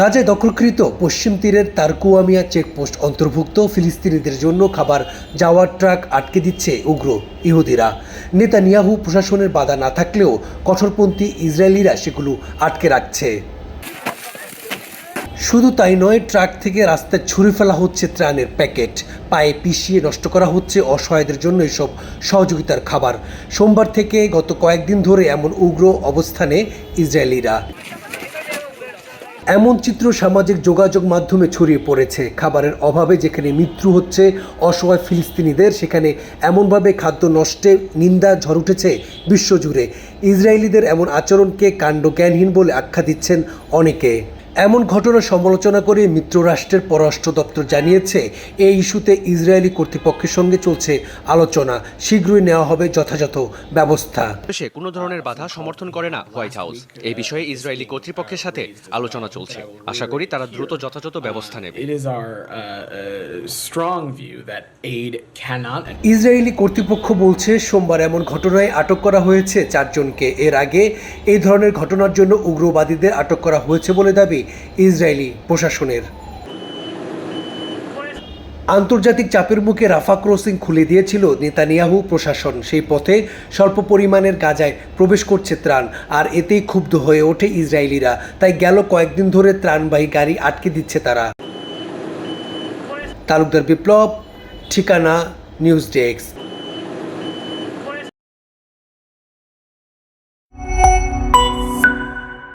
গাজায় দখলকৃত পশ্চিম তীরের তারকুয়ামিয়া চেকপোস্ট অন্তর্ভুক্ত ফিলিস্তিনিদের জন্য খাবার যাওয়ার ট্রাক আটকে দিচ্ছে উগ্র ইহুদিরা। নেতানিয়াহু প্রশাসনের বাধা না থাকলেও কঠোরপন্থী ইসরায়েলিরা সেগুলো আটকে রাখছে। শুধু তাই নয়, ট্রাক থেকে রাস্তায় ছুঁড়ে ফেলা হচ্ছে ত্রাণের প্যাকেট। পায়ে পিষিয়ে নষ্ট করা হচ্ছে অসহায়দের জন্য এসব সহযোগিতার খাবার। সোমবার থেকে গত কয়েকদিন ধরে এমন উগ্র অবস্থানে ইসরায়েলিরা। এমন চিত্র সামাজিক যোগাযোগ মাধ্যমে ছড়িয়ে পড়েছে। খাবারের অভাবে যেখানে মৃত্যু হচ্ছে, অসহায় ফিলিস্তিনিদের, সেখানে এমনভাবে খাদ্য নষ্টে নিন্দা ঝড় উঠেছে বিশ্বজুড়ে। ইসরায়েলিদের এমন আচরণকে কাণ্ড জ্ঞানহীন বলে আখ্যা দিচ্ছেন অনেকে। এমন ঘটনা সমালোচনা করে মিত্ররাষ্ট্রের পররাষ্ট্র দপ্তর জানিয়েছে এই ইস্যুতে ইসরায়েলি কর্তৃপক্ষের সঙ্গে চলছে আলোচনা। শীঘ্রই নেওয়া হবে যথাযথ ব্যবস্থা। সে কোনো ধরনের বাধা সমর্থন করে না হোয়াইট হাউস। এই বিষয়ে ইসরায়েলি কর্তৃপক্ষের সাথে আলোচনা চলছে। আশা করি তারা দ্রুত যথাযথ ব্যবস্থা নেবে। Uh, uh, ইসরায়েলি কর্তৃপক্ষ বলছে সোমবার এমন ঘটনায় আটক করা হয়েছে চারজনকে। এর আগে এই ধরনের ঘটনার জন্য উগ্রবাদীদের আটক করা হয়েছে বলে দাবি ইসরায়েলি প্রশাসনের। আন্তর্জাতিক চাপের মুখে রাফা ক্রসিং খুলে দিয়েছিল নেতানিয়াহু প্রশাসন। সেই পথে স্বল্প পরিমাণের গাজায় প্রবেশ করছে ত্রাণ, আর এতেই ক্ষুব্ধ হয়ে ওঠে ইসরায়েলিরা। তাই গেল কয়েকদিন ধরে ত্রাণবাহী গাড়ি আটকে দিচ্ছে তারা। তালুকদার বিপ্লব, ঠিকানা, নিউজ ডেস্ক।